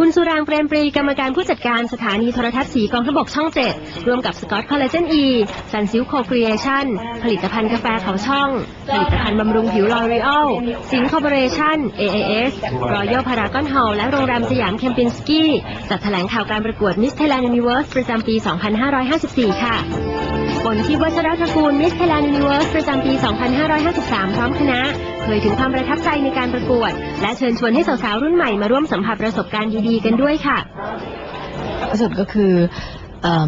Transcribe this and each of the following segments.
คุณสุรางเปรมปรีกรรมการผู้จัดการสถานีโทรทัศน์สีกองทบกช่องเจ็ดร่วมกับสกอตคอลลาเจนอีซันซิลโคครีเอชั่น ผลิตภัณฑ์กาแฟเขาช่อง ผลิตภัณฑ์บำรุงผิวลอรีออลสิงคอร์ปอเรชั่น AAS รอยัลพารากอนฮอลและโรงแรมสยามเคมปินสกี้จัดแถลงข่าวการประกวดมิส s ท h a i l a n d Universe ประจำปี 2554 ค่ะ ผลที่วัชรตระกูลมิส s ท h a i l a n d Universe ประจำปี 2553 พร้อมคณะเผยถึงความประทับใจในการประกวด และเชิญชวนให้สาวๆรุ่นใหม่มาร่วมสัมผัสประสบการณ์ดีๆกันด้วยค่ะ ที่สุดก็คือ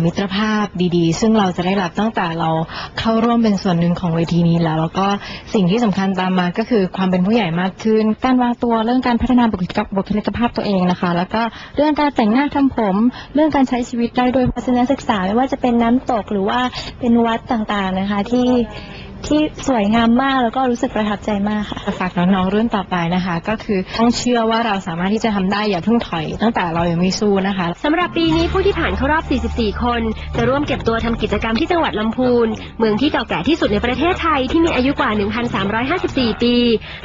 มิตรภาพดีๆ ซึ่งเราจะได้รับตั้งแต่เราเข้าร่วมเป็นส่วนหนึ่งของเวทีนี้แล้ว แล้วก็สิ่งที่สำคัญตามมาก็คือความเป็นผู้ใหญ่มากขึ้น การวางตัวเรื่องการพัฒนาบุคลิกภาพตัวเองนะคะ แล้วก็เรื่องการแต่งหน้าทำผม เรื่องการใช้ชีวิตได้โดยทัศนศึกษาไม่ว่าจะเป็นน้ำตกหรือว่าเป็นวัดต่างๆนะคะที่ ที่สวยงามมากแล้วก็รู้สึกประทับใจมากค่ะ ฝากน้องๆรุ่นต่อไปนะคะ ก็คือต้องเชื่อว่าเราสามารถที่จะทำได้อย่าเพิ่งถอย ตั้งแต่เรายังไม่สู้นะคะ สำหรับปีนี้ผู้ที่ผ่านเข้ารอบ 44 คน จะร่วมเก็บตัวทำกิจกรรมที่จังหวัดลำพูน เมืองที่เก่าแก่ที่สุดในประเทศไทยที่มีอายุกว่า 1,354 ปี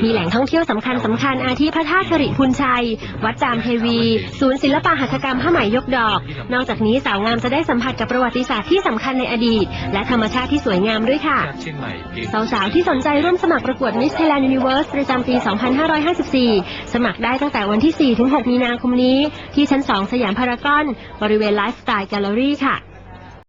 มีแหล่งท่องเที่ยวสำคัญสำคัญอาทิพระธาตุธริพุนชัย วัดจามเทวี ศูนย์ศิลปหัตถกรรมผ้าไหมยกดอก นอกจากนี้สาวงามจะได้สัมผัสกับประวัติศาสตร์ที่สำคัญในอดีต และธรรมชาติที่สวยงามด้วยค่ะ เชียงใหม่ปีสาวๆที่สนใจร่วมสมัครประกวด Miss Thailand Universe ประจำปี 2554 สมัครได้ตั้งแต่วันที่ 4 ถึง 6 มีนาคมนี้ ที่ชั้น 2 สยามพารากอน บริเวณไลฟ์สไตล์แกลเลอรี่ค่ะ